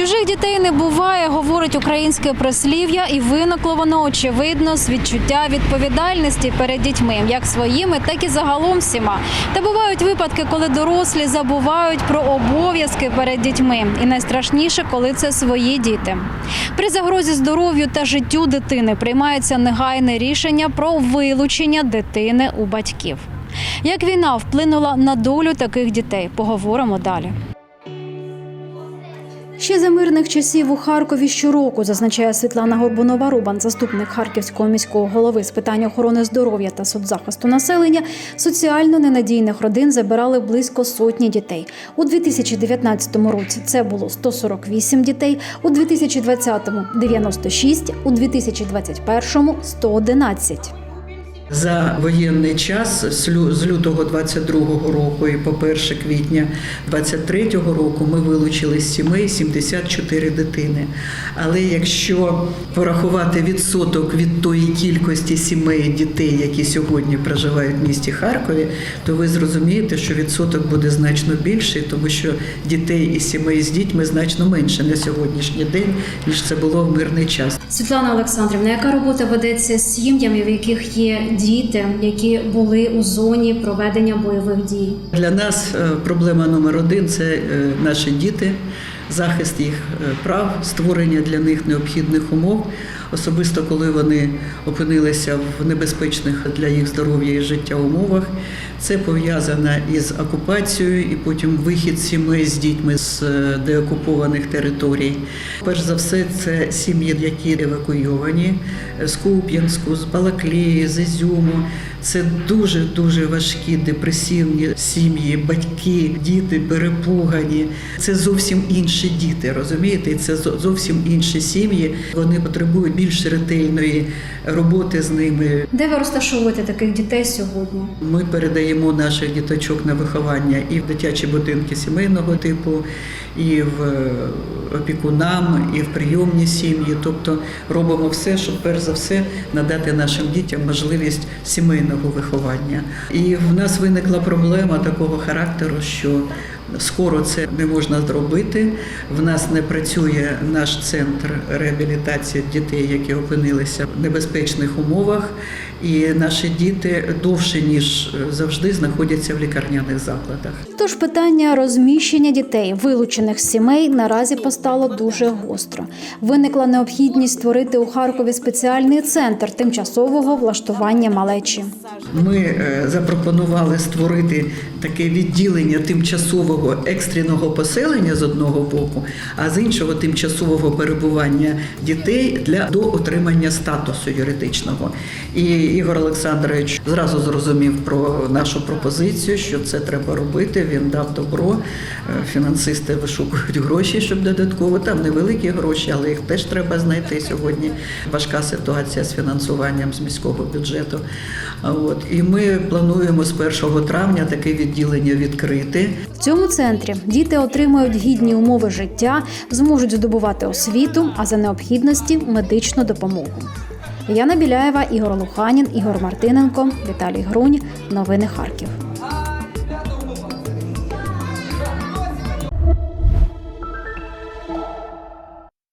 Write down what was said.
Чужих дітей не буває, говорить українське прислів'я, і виникло воно очевидно з відчуття відповідальності перед дітьми, як своїми, так і загалом всіма. Та бувають випадки, коли дорослі забувають про обов'язки перед дітьми, і найстрашніше, коли це свої діти. При загрозі здоров'ю та життю дитини приймається негайне рішення про вилучення дитини у батьків. Як війна вплинула на долю таких дітей, поговоримо далі. Ще за мирних часів у Харкові щороку, зазначає Світлана Горбунова Рубан, заступник Харківського міського голови з питань охорони здоров'я та соцзахисту населення, соціально ненадійних родин забирали близько сотні дітей. У 2019 році це було 148 дітей, у 2020 – 96, у 2021 – 111. За воєнний час з лютого 22-го року і по 1 квітня 23-го року ми вилучили з сімей 74 дитини. Але якщо порахувати відсоток від тої кількості сімей дітей, які сьогодні проживають в місті Харкові, то ви зрозумієте, що відсоток буде значно більший, тому що дітей і сімей з дітьми значно менше на сьогоднішній день, ніж це було в мирний час. Світлана Олександрівна, яка робота ведеться з сім'ями, в яких є діти, які були у зоні проведення бойових дій? Для нас е, проблема номер один це е, наші діти, захист їх е, прав, створення для них необхідних умов, особисто коли вони опинилися в небезпечних для їх здоров'я і життя умовах. Це пов'язано із окупацією і потім вихід сімей з дітьми з е, деокупованих територій. Перш за все, це сім'ї, які евакуйовані з Куп'янську, з Балаклії, з Ізюму. Це дуже дуже важкі депресивні сім'ї, батьки, діти перепугані. Це зовсім інші діти, розумієте? Це зовсім інші сім'ї. Вони потребують більш ретельної роботи з ними. Де ви розташовуєте таких дітей сьогодні? Ми передаємо наших діточок на виховання і в дитячі будинки сімейного типу, і в е, опікунам, і в прийомні сім'ї. Тобто робимо все, щоб перш за все надати нашим дітям можливість сімейного виховання. І в нас виникла проблема такого характеру, що Скоро це не можна зробити. В нас не працює наш центр реабілітації дітей, які опинилися в небезпечних умовах, і наші діти довше ніж завжди знаходяться в лікарняних закладах. Тож питання розміщення дітей, вилучених з сімей, наразі постало дуже гостро. Виникла необхідність створити у Харкові спеціальний центр тимчасового влаштування малечі. Ми е, запропонували створити таке відділення тимчасового екстреного поселення з одного боку, а з іншого тимчасового перебування дітей для до отримання статусу юридичного. І Ігор Олександрович зразу зрозумів про нашу пропозицію, що це треба робити. Він дав добро. Е, Фінансисти вишукують гроші, щоб додатково там невеликі гроші, але їх теж треба знайти сьогодні. Важка ситуація з фінансуванням з міського бюджету. От і ми плануємо з 1 травня таке відділення відкрити. В цьому центрі діти отримають гідні умови життя, зможуть здобувати освіту, а за необхідності медичну допомогу. Яна Біляєва, Ігор Луханін, Ігор Мартиненко, Віталій Грунь. Новини Харків.